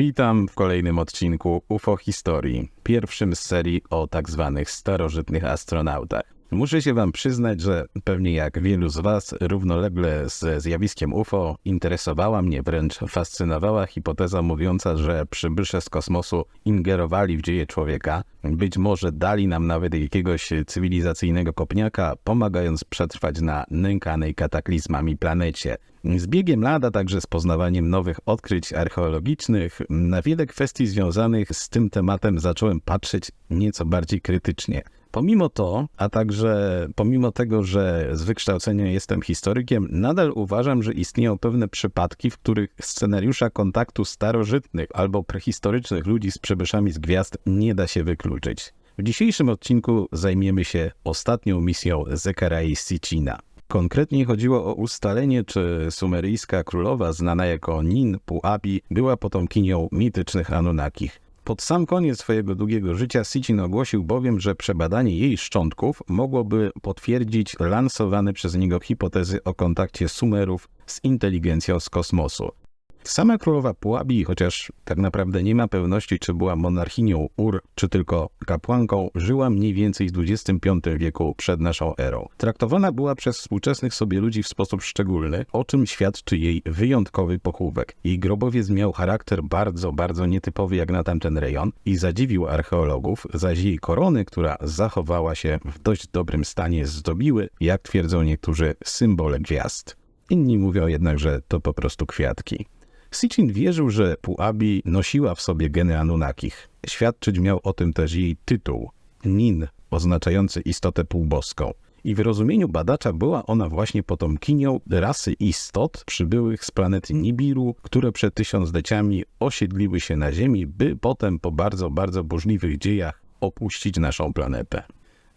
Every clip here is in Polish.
Witam w kolejnym odcinku UFO Historii, pierwszym z serii o tak zwanych starożytnych astronautach. Muszę się wam przyznać, że pewnie jak wielu z was równolegle ze zjawiskiem UFO interesowała mnie, wręcz fascynowała hipoteza mówiąca, że przybysze z kosmosu ingerowali w dzieje człowieka, być może dali nam nawet jakiegoś cywilizacyjnego kopniaka, pomagając przetrwać na nękanej kataklizmami planecie. Z biegiem lat, a także z poznawaniem nowych odkryć archeologicznych, na wiele kwestii związanych z tym tematem zacząłem patrzeć nieco bardziej krytycznie. Pomimo to, a także pomimo tego, że z wykształcenia jestem historykiem, nadal uważam, że istnieją pewne przypadki, w których scenariusza kontaktu starożytnych albo prehistorycznych ludzi z przybyszami z gwiazd nie da się wykluczyć. W dzisiejszym odcinku zajmiemy się ostatnią misją Zekarai Sitchina. Konkretnie chodziło o ustalenie, czy sumeryjska królowa, znana jako Nin Puabi, była potomkinią mitycznych Anunnakich. Pod sam koniec swojego długiego życia Sitchin ogłosił bowiem, że przebadanie jej szczątków mogłoby potwierdzić lansowane przez niego hipotezy o kontakcie Sumerów z inteligencją z kosmosu. Sama królowa Puabi, chociaż tak naprawdę nie ma pewności, czy była monarchinią Ur, czy tylko kapłanką, żyła mniej więcej w XXV wieku przed naszą erą. Traktowana była przez współczesnych sobie ludzi w sposób szczególny, o czym świadczy jej wyjątkowy pochówek. Jej grobowiec miał charakter bardzo, bardzo nietypowy jak na tamten rejon i zadziwił archeologów, zaś jej korony, która zachowała się w dość dobrym stanie, zdobiły, jak twierdzą niektórzy, symbole gwiazd. Inni mówią jednak, że to po prostu kwiatki. Sitchin wierzył, że Puabi nosiła w sobie geny Anunnakich. Świadczyć miał o tym też jej tytuł Nin, oznaczający istotę półboską. I w rozumieniu badacza była ona właśnie potomkinią rasy istot przybyłych z planety Nibiru, które przed tysiącleciami osiedliły się na Ziemi, by potem po bardzo, bardzo burzliwych dziejach opuścić naszą planetę.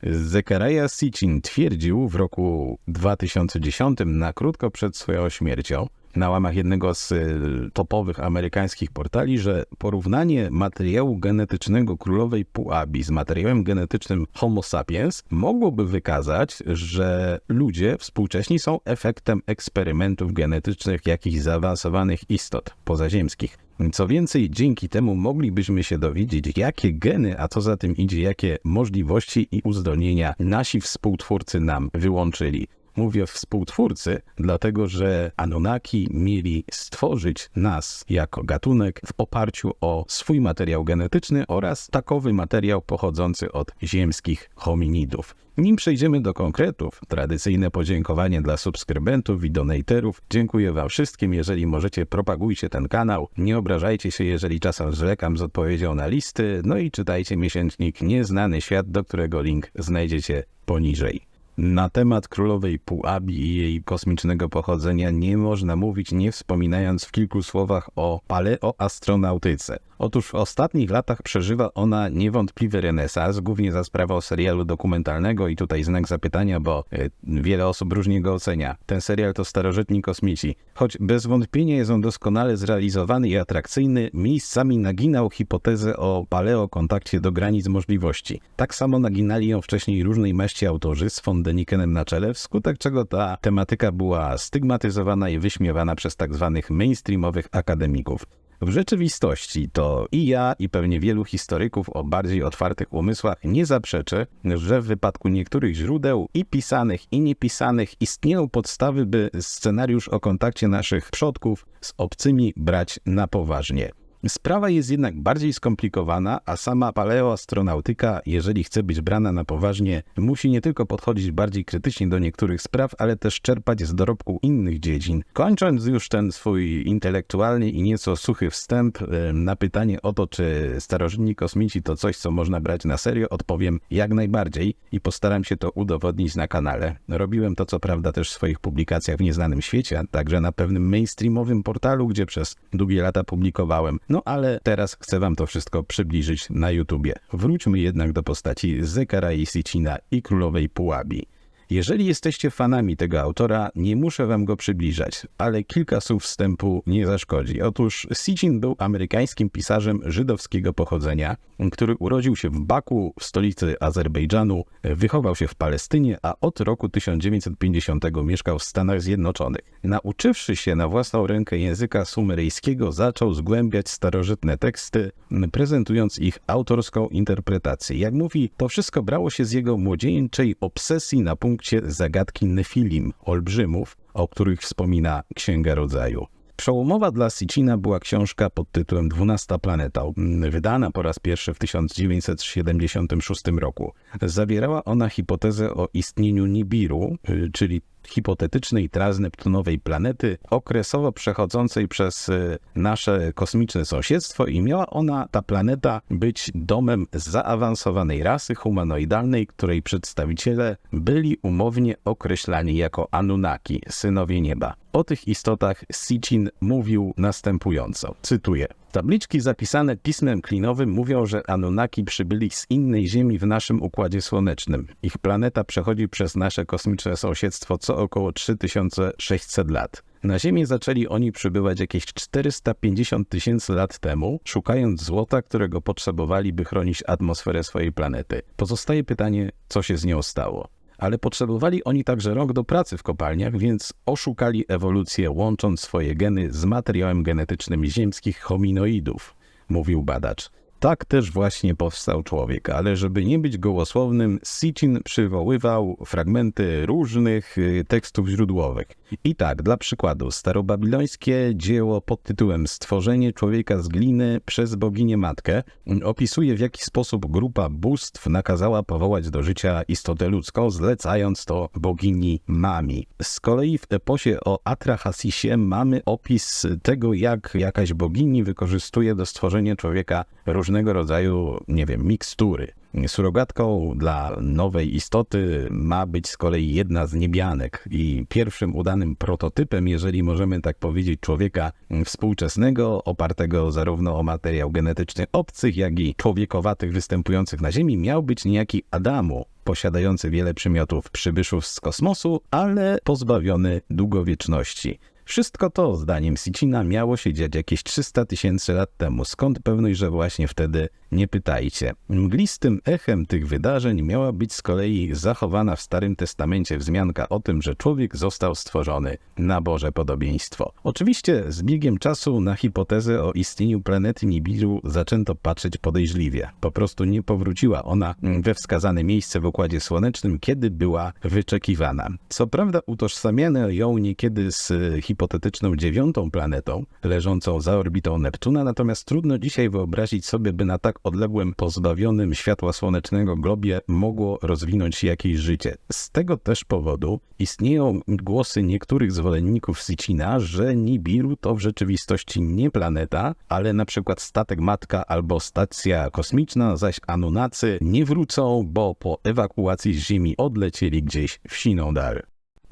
Zechariah Sitchin twierdził w roku 2010, na krótko przed swoją śmiercią, na łamach jednego z y, topowych amerykańskich portali, że porównanie materiału genetycznego królowej Puabi z materiałem genetycznym Homo sapiens mogłoby wykazać, że ludzie współcześni są efektem eksperymentów genetycznych jakichś zaawansowanych istot pozaziemskich. Co więcej, dzięki temu moglibyśmy się dowiedzieć, jakie geny, a co za tym idzie, jakie możliwości i uzdolnienia nasi współtwórcy nam wyłączyli. Mówię współtwórcy, dlatego że Anunnaki mieli stworzyć nas jako gatunek w oparciu o swój materiał genetyczny oraz takowy materiał pochodzący od ziemskich hominidów. Nim przejdziemy do konkretów, tradycyjne podziękowanie dla subskrybentów i donaterów. Dziękuję Wam wszystkim. Jeżeli możecie, propagujcie ten kanał. Nie obrażajcie się, jeżeli czasem zwlekam z odpowiedzią na listy. No i czytajcie miesięcznik Nieznany Świat, do którego link znajdziecie poniżej. Na temat królowej Puabi i jej kosmicznego pochodzenia nie można mówić nie wspominając w kilku słowach o paleoastronautyce. Otóż w ostatnich latach przeżywa ona niewątpliwy renesans, głównie za sprawą serialu dokumentalnego i tutaj znak zapytania, bo e, wiele osób różnie go ocenia. Ten serial to starożytni kosmici. Choć bez wątpienia jest on doskonale zrealizowany i atrakcyjny, miejscami naginał hipotezę o paleokontakcie do granic możliwości. Tak samo naginali ją wcześniej różnej maści autorzy z von Denikenem na czele, wskutek czego ta tematyka była stygmatyzowana i wyśmiewana przez tak zwanych mainstreamowych akademików. W rzeczywistości to i ja, i pewnie wielu historyków o bardziej otwartych umysłach nie zaprzeczy, że w wypadku niektórych źródeł, i pisanych, i niepisanych, istnieją podstawy, by scenariusz o kontakcie naszych przodków z obcymi brać na poważnie. Sprawa jest jednak bardziej skomplikowana, a sama paleoastronautyka, jeżeli chce być brana na poważnie, musi nie tylko podchodzić bardziej krytycznie do niektórych spraw, ale też czerpać z dorobku innych dziedzin. Kończąc już ten swój intelektualny i nieco suchy wstęp na pytanie o to, czy starożytni kosmici to coś, co można brać na serio, odpowiem jak najbardziej i postaram się to udowodnić na kanale. Robiłem to co prawda też w swoich publikacjach w nieznanym świecie, a także na pewnym mainstreamowym portalu, gdzie przez długie lata publikowałem. No ale teraz chcę wam to wszystko przybliżyć na YouTubie. Wróćmy jednak do postaci Zekara i Sicina i królowej Pułabi. Jeżeli jesteście fanami tego autora, nie muszę wam go przybliżać, ale kilka słów wstępu nie zaszkodzi. Otóż Sitchin był amerykańskim pisarzem żydowskiego pochodzenia, który urodził się w Baku, w stolicy Azerbejdżanu, wychował się w Palestynie, a od roku 1950 mieszkał w Stanach Zjednoczonych. Nauczywszy się na własną rękę języka sumeryjskiego, zaczął zgłębiać starożytne teksty, prezentując ich autorską interpretację. Jak mówi, to wszystko brało się z jego młodzieńczej obsesji na punkcie zagadki Nefilim, olbrzymów, o których wspomina Księga Rodzaju. Przełomowa dla Sitchina była książka pod tytułem Dwunasta planeta, wydana po raz pierwszy w 1976 roku. Zawierała ona hipotezę o istnieniu Nibiru, y, czyli hipotetycznej transneptunowej planety, okresowo przechodzącej przez y, nasze kosmiczne sąsiedztwo i miała ona, ta planeta, być domem zaawansowanej rasy humanoidalnej, której przedstawiciele byli umownie określani jako Anunnaki, synowie nieba. O tych istotach Sitchin mówił następująco, cytuję. Tabliczki zapisane pismem klinowym mówią, że Anunnaki przybyli z innej Ziemi w naszym Układzie Słonecznym. Ich planeta przechodzi przez nasze kosmiczne sąsiedztwo co około 3600 lat. Na Ziemię zaczęli oni przybywać jakieś 450 tysięcy lat temu, szukając złota, którego potrzebowali, by chronić atmosferę swojej planety. Pozostaje pytanie, co się z nią stało ale potrzebowali oni także rok do pracy w kopalniach, więc oszukali ewolucję, łącząc swoje geny z materiałem genetycznym ziemskich hominoidów, mówił badacz. Tak też właśnie powstał człowiek, ale żeby nie być gołosłownym, Sitchin przywoływał fragmenty różnych y, tekstów źródłowych. I tak, dla przykładu, starobabilońskie dzieło pod tytułem Stworzenie człowieka z gliny przez boginię matkę opisuje w jaki sposób grupa bóstw nakazała powołać do życia istotę ludzką, zlecając to bogini Mami. Z kolei w eposie o Atrahasisie mamy opis tego, jak jakaś bogini wykorzystuje do stworzenia człowieka różnego rodzaju, nie wiem, mikstury. Surogatką dla nowej istoty ma być z kolei jedna z niebianek i pierwszym udanym prototypem, jeżeli możemy tak powiedzieć, człowieka współczesnego, opartego zarówno o materiał genetyczny obcych, jak i człowiekowatych występujących na Ziemi, miał być niejaki Adamu, posiadający wiele przymiotów przybyszów z kosmosu, ale pozbawiony długowieczności. Wszystko to, zdaniem Sicina, miało się dziać jakieś 300 tysięcy lat temu. Skąd pewność, że właśnie wtedy nie pytajcie. Mglistym echem tych wydarzeń miała być z kolei zachowana w Starym Testamencie wzmianka o tym, że człowiek został stworzony na Boże podobieństwo. Oczywiście z biegiem czasu na hipotezę o istnieniu planety Nibiru zaczęto patrzeć podejrzliwie. Po prostu nie powróciła ona we wskazane miejsce w Układzie Słonecznym, kiedy była wyczekiwana. Co prawda utożsamiano ją niekiedy z hipotetyczną dziewiątą planetą, leżącą za orbitą Neptuna, natomiast trudno dzisiaj wyobrazić sobie, by na tak odległym, pozbawionym światła słonecznego globie mogło rozwinąć się jakieś życie. Z tego też powodu istnieją głosy niektórych zwolenników Sitchina, że Nibiru to w rzeczywistości nie planeta, ale na przykład statek matka albo stacja kosmiczna, zaś Anunnacy nie wrócą, bo po ewakuacji z Ziemi odlecieli gdzieś w siną.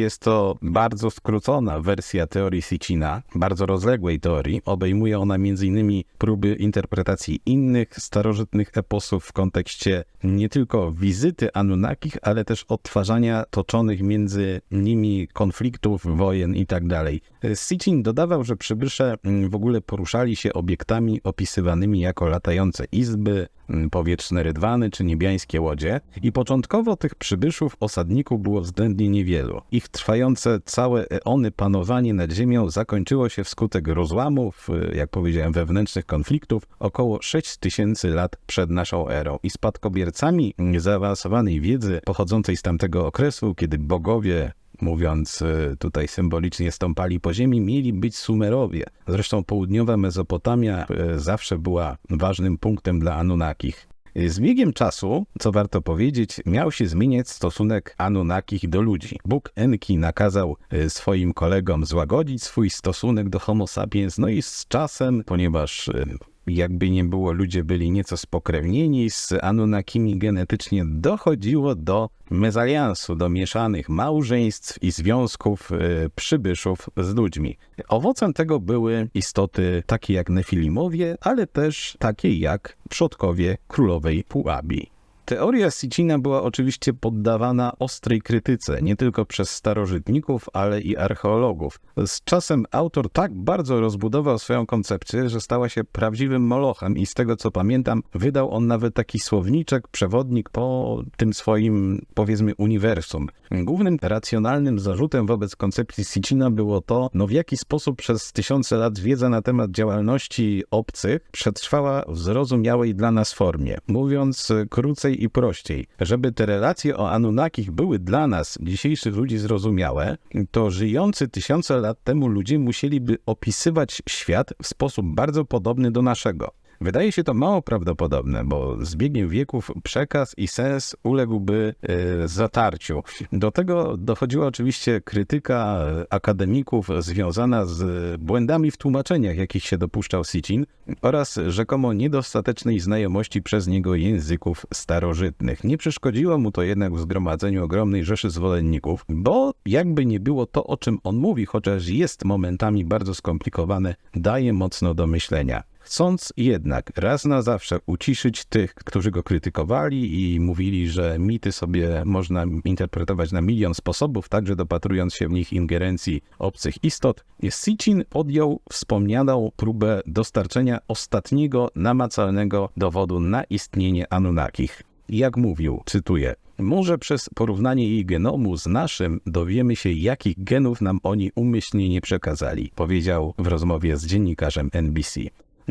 Jest to bardzo skrócona wersja teorii Sitchina, bardzo rozległej teorii. Obejmuje ona m.in. próby interpretacji innych starożytnych eposów w kontekście nie tylko wizyty Anunnakich, ale też odtwarzania toczonych między nimi konfliktów, wojen itd. Tak Sitchin dodawał, że przybysze w ogóle poruszali się obiektami opisywanymi jako latające izby, powietrzne rydwany czy niebiańskie łodzie i początkowo tych przybyszów osadników było względnie niewielu. Ich trwające całe eony panowanie nad ziemią zakończyło się wskutek rozłamów, jak powiedziałem, wewnętrznych konfliktów około 6 tysięcy lat przed naszą erą. I spadkobiercami zaawansowanej wiedzy pochodzącej z tamtego okresu, kiedy bogowie mówiąc y, tutaj symbolicznie, stąpali po ziemi, mieli być Sumerowie. Zresztą południowa Mezopotamia y, zawsze była ważnym punktem dla Anunnakich. Z biegiem czasu, co warto powiedzieć, miał się zmieniać stosunek Anunnakich do ludzi. Bóg Enki nakazał e, swoim kolegom złagodzić swój stosunek do Homo sapiens, no i z czasem, ponieważ e, jakby nie było, ludzie byli nieco spokrewnieni z Anunnakimi genetycznie, dochodziło do mezaliansu, do mieszanych małżeństw i związków y, przybyszów z ludźmi. Owocem tego były istoty takie jak Nefilimowie, ale też takie jak przodkowie królowej Puabi. Teoria Sitchina była oczywiście poddawana ostrej krytyce, nie tylko przez starożytników, ale i archeologów. Z czasem autor tak bardzo rozbudował swoją koncepcję, że stała się prawdziwym molochem i z tego co pamiętam, wydał on nawet taki słowniczek, przewodnik po tym swoim, powiedzmy, uniwersum. Głównym racjonalnym zarzutem wobec koncepcji Sitchina było to, no w jaki sposób przez tysiące lat wiedza na temat działalności obcych przetrwała w zrozumiałej dla nas formie. Mówiąc krócej i prościej, żeby te relacje o Anunnakich były dla nas, dzisiejszych ludzi, zrozumiałe, to żyjący tysiące lat temu ludzie musieliby opisywać świat w sposób bardzo podobny do naszego. Wydaje się to mało prawdopodobne, bo z biegiem wieków przekaz i sens uległby e, zatarciu. Do tego dochodziła oczywiście krytyka akademików związana z błędami w tłumaczeniach, jakich się dopuszczał Sitchin oraz rzekomo niedostatecznej znajomości przez niego języków starożytnych. Nie przeszkodziło mu to jednak w zgromadzeniu ogromnej rzeszy zwolenników, bo jakby nie było to, o czym on mówi, chociaż jest momentami bardzo skomplikowane, daje mocno do myślenia. Chcąc jednak raz na zawsze uciszyć tych, którzy go krytykowali i mówili, że mity sobie można interpretować na milion sposobów, także dopatrując się w nich ingerencji obcych istot, Sitchin podjął wspomnianą próbę dostarczenia ostatniego namacalnego dowodu na istnienie Anunnakich. Jak mówił, cytuję, może przez porównanie jej genomu z naszym dowiemy się, jakich genów nam oni umyślnie nie przekazali, powiedział w rozmowie z dziennikarzem NBC.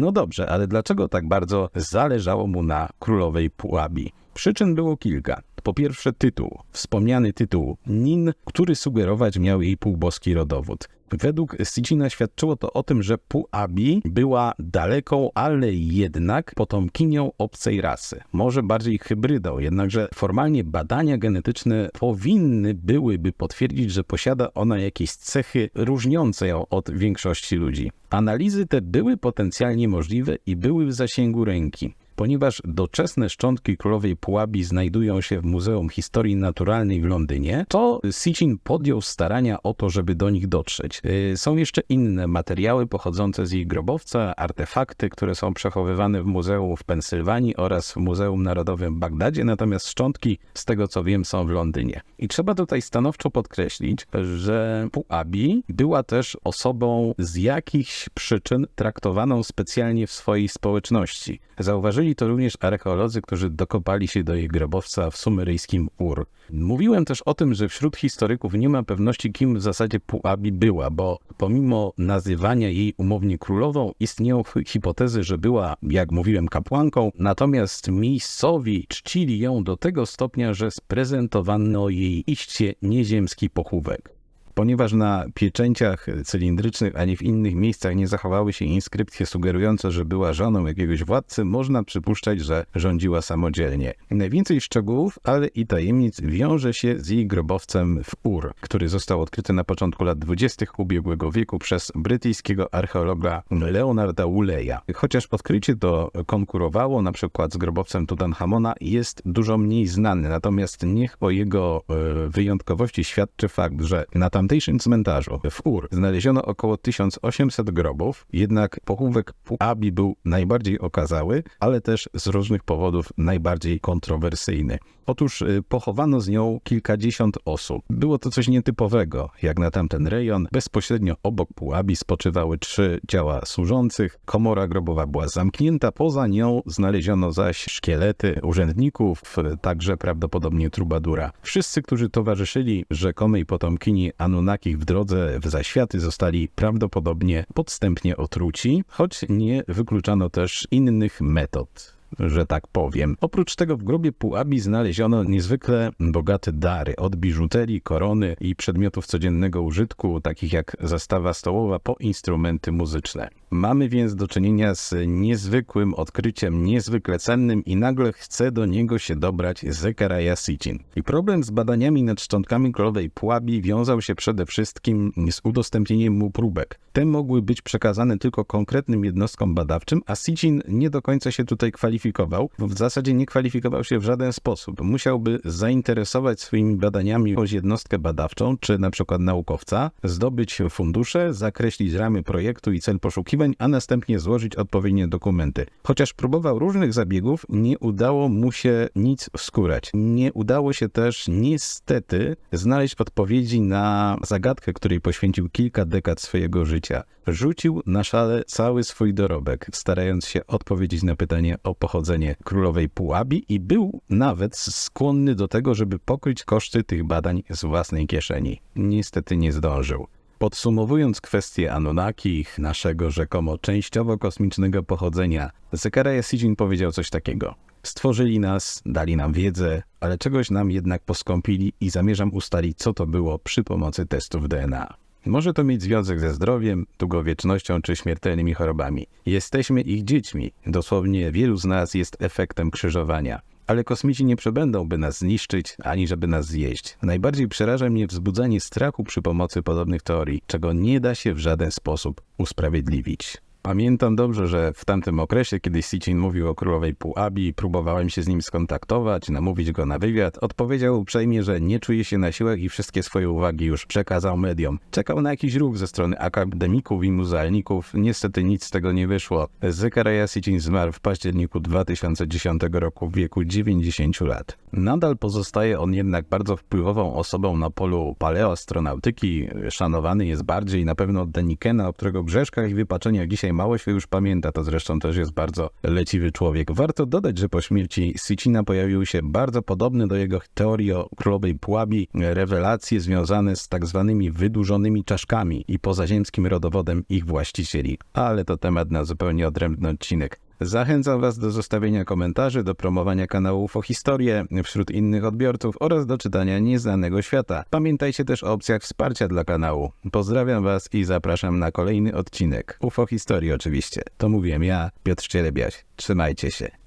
No dobrze, ale dlaczego tak bardzo zależało mu na królowej Pułabi? Przyczyn było kilka. Po pierwsze tytuł, wspomniany tytuł Nin, który sugerować miał jej półboski rodowód. Według Sicina świadczyło to o tym, że Puabi była daleką, ale jednak potomkinią obcej rasy. Może bardziej hybrydą, jednakże formalnie badania genetyczne powinny byłyby potwierdzić, że posiada ona jakieś cechy różniące ją od większości ludzi. Analizy te były potencjalnie możliwe i były w zasięgu ręki. Ponieważ doczesne szczątki królowej Pułabi znajdują się w Muzeum Historii Naturalnej w Londynie, to Sitchin podjął starania o to, żeby do nich dotrzeć. Y, są jeszcze inne materiały pochodzące z jej grobowca, artefakty, które są przechowywane w muzeum w Pensylwanii oraz w Muzeum Narodowym w Bagdadzie, natomiast szczątki, z tego co wiem, są w Londynie. I trzeba tutaj stanowczo podkreślić, że Puabi była też osobą z jakichś przyczyn traktowaną specjalnie w swojej społeczności. Zauważyli to również archeolodzy, którzy dokopali się do jej grobowca w sumeryjskim Ur. Mówiłem też o tym, że wśród historyków nie ma pewności, kim w zasadzie Puabi była, bo pomimo nazywania jej umownie królową, istnieją hipotezy, że była, jak mówiłem, kapłanką, natomiast miejscowi czcili ją do tego stopnia, że sprezentowano jej iście nieziemski pochówek. Ponieważ na pieczęciach cylindrycznych ani w innych miejscach nie zachowały się inskrypcje sugerujące, że była żoną jakiegoś władcy, można przypuszczać, że rządziła samodzielnie. Najwięcej szczegółów, ale i tajemnic wiąże się z jej grobowcem w Ur, który został odkryty na początku lat 20. ubiegłego wieku przez brytyjskiego archeologa Leonarda Wooleya. Chociaż odkrycie to konkurowało na przykład z grobowcem Tutanchamona, jest dużo mniej znany, natomiast niech o jego e, wyjątkowości świadczy fakt, że na tamtejszym cmentarzu w Ur znaleziono około 1800 grobów, jednak pochówek Puabi był najbardziej okazały, ale też z różnych powodów najbardziej kontrowersyjny. Otóż y, pochowano z nią kilkadziesiąt osób. Było to coś nietypowego, jak na tamten rejon. Bezpośrednio obok Pułabi spoczywały trzy ciała służących. Komora grobowa była zamknięta, poza nią znaleziono zaś szkielety urzędników, także prawdopodobnie trubadura. Wszyscy, którzy towarzyszyli rzekomej potomkini Anunnakich w drodze w zaświaty zostali prawdopodobnie podstępnie otruci, choć nie wykluczano też innych metod że tak powiem. Oprócz tego w grobie Puabi znaleziono niezwykle bogate dary, od biżuterii, korony i przedmiotów codziennego użytku, takich jak zastawa stołowa, po instrumenty muzyczne. Mamy więc do czynienia z niezwykłym odkryciem, niezwykle cennym i nagle chce do niego się dobrać Zekaraja Sitchin. I problem z badaniami nad szczątkami królowej Puabi wiązał się przede wszystkim z udostępnieniem mu próbek. Te mogły być przekazane tylko konkretnym jednostkom badawczym, a Sitchin nie do końca się tutaj kwalifikował, w zasadzie nie kwalifikował się w żaden sposób. Musiałby zainteresować swoimi badaniami jakąś jednostkę badawczą, czy na przykład naukowca, zdobyć fundusze, zakreślić ramy projektu i cel poszukiwań, a następnie złożyć odpowiednie dokumenty. Chociaż próbował różnych zabiegów, nie udało mu się nic wskórać. Nie udało się też niestety znaleźć odpowiedzi na zagadkę, której poświęcił kilka dekad swojego życia. Rzucił na szale cały swój dorobek, starając się odpowiedzieć na pytanie o pochodzenie królowej Pułabi i był nawet skłonny do tego, żeby pokryć koszty tych badań z własnej kieszeni. Niestety nie zdążył. Podsumowując kwestię Anunnaki, naszego rzekomo częściowo kosmicznego pochodzenia, Zechariah Sitchin powiedział coś takiego. Stworzyli nas, dali nam wiedzę, ale czegoś nam jednak poskąpili i zamierzam ustalić, co to było przy pomocy testów DNA. Może to mieć związek ze zdrowiem, długowiecznością czy śmiertelnymi chorobami. Jesteśmy ich dziećmi. Dosłownie wielu z nas jest efektem krzyżowania. Ale kosmici nie przebędą, by nas zniszczyć, ani żeby nas zjeść. Najbardziej przeraża mnie wzbudzanie strachu przy pomocy podobnych teorii, czego nie da się w żaden sposób usprawiedliwić. Pamiętam dobrze, że w tamtym okresie, kiedy Sitchin mówił o królowej Puabi, próbowałem się z nim skontaktować, namówić go na wywiad. Odpowiedział uprzejmie, że nie czuje się na siłach i wszystkie swoje uwagi już przekazał mediom. Czekał na jakiś ruch ze strony akademików i muzealników. Niestety nic z tego nie wyszło. Zechariah Sitchin zmarł w październiku 2010 roku w wieku 90 lat. Nadal pozostaje on jednak bardzo wpływową osobą na polu paleoastronautyki. Szanowany jest bardziej na pewno od Denikena, o którego grzeszkach i wypaczeniach dzisiaj mało się już pamięta. To zresztą też jest bardzo leciwy człowiek. Warto dodać, że po śmierci Sitchina pojawiły się bardzo podobne do jego teorii o królowej Pułabi rewelacje związane z tak zwanymi wydłużonymi czaszkami i pozaziemskim rodowodem ich właścicieli. Ale to temat na zupełnie odrębny odcinek. Zachęcam Was do zostawienia komentarzy, do promowania kanału UFO Historię wśród innych odbiorców oraz do czytania Nieznanego Świata. Pamiętajcie też o opcjach wsparcia dla kanału. Pozdrawiam Was i zapraszam na kolejny odcinek. UFO Historii oczywiście. To mówiłem ja, Piotr Cielebiaś. Trzymajcie się.